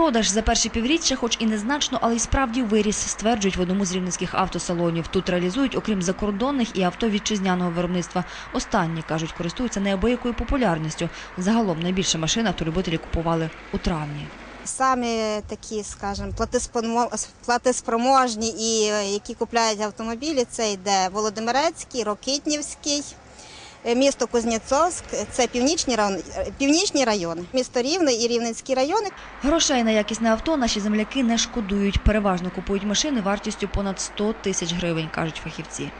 Продаж за перші півріччя, хоч і незначно, але й справді виріс, стверджують в одному з рівненських автосалонів. Тут реалізують, окрім закордонних, і авто вітчизняного виробництва. Останні, кажуть, користуються неабиякою популярністю. Загалом найбільше машин автолюбителі купували у травні. Самі такі, скажімо, платиспроможні і е, які купляють автомобілі, це йде Володимирецький, Рокитнівський, місто Кузнєцовськ, це північні райони, північні райони, місто Рівне і Рівненські райони. Грошей на якісне авто наші земляки не шкодують. Переважно купують машини вартістю понад 100 тисяч гривень, кажуть фахівці.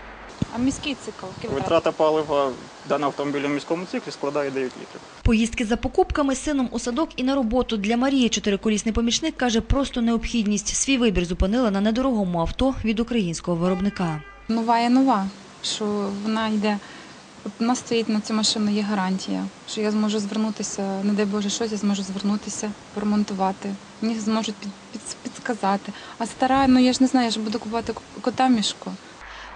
А міський цикл? Витрата палива даного автомобіля в міському циклі складає 9 літрів. Поїздки за покупками з сином у садок і на роботу для Марії чотириколісний помічник каже, просто необхідність. Свій вибір зупинила на недорогому авто від українського виробника. Нова є нова, що вона йде. У нас стоїть на цю машину є гарантія, що я зможу звернутися, не дай Боже, щось я зможу звернутися, поремонтувати. Мені зможуть під, під, підсказати. А стара, ну я ж не знаю, я ж буду купувати кота мішку.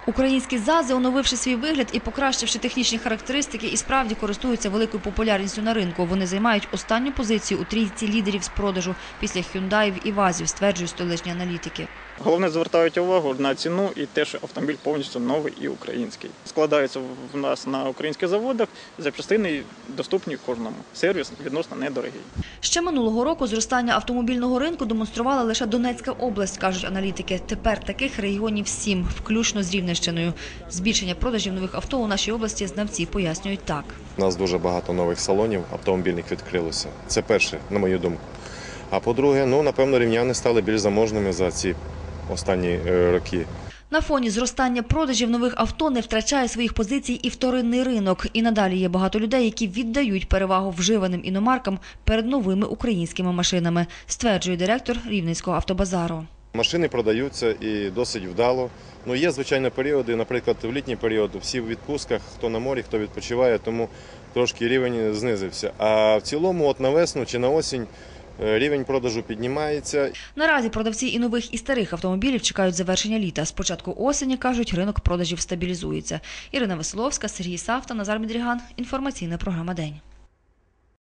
Українські ЗАЗи, оновивши свій вигляд і покращивши технічні характеристики, і справді користуються великою популярністю на ринку. Вони займають останню позицію у трійці лідерів з продажу після Hyundai і Вазів, стверджують столичні аналітики. Головне звертають увагу на ціну і те, що автомобіль повністю новий і український. Складаються в нас на українських заводах, запчастини доступні кожному. Сервіс відносно недорогий. Ще минулого року зростання автомобільного ринку демонструвала лише Донецька область, кажуть аналітики. Тепер таких регіонів сім, включно з Рівненщиною. Збільшення продажів нових авто у нашій області знавці пояснюють так. У нас дуже багато нових салонів автомобільних відкрилося. Це перше, на мою думку. А по-друге, ну напевно, рівняни стали більш заможними за ці останні е, роки. На фоні зростання продажів нових авто не втрачає своїх позицій і вторинний ринок. І надалі є багато людей, які віддають перевагу вживаним іномаркам перед новими українськими машинами, стверджує директор Рівненського автобазару. Машини продаються і досить вдало. Ну є звичайно періоди, наприклад, в літній період всі в відпусках, хто на морі, хто відпочиває, тому трошки рівень знизився. А в цілому, от на весну чи на осінь, е, рівень продажу піднімається. Наразі продавці і нових, і старих автомобілів чекають завершення літа. З початку осені, кажуть, ринок продажів стабілізується. Ірина Веселовська, Сергій Савта, Назар Мідріган. Інформаційна програма «День».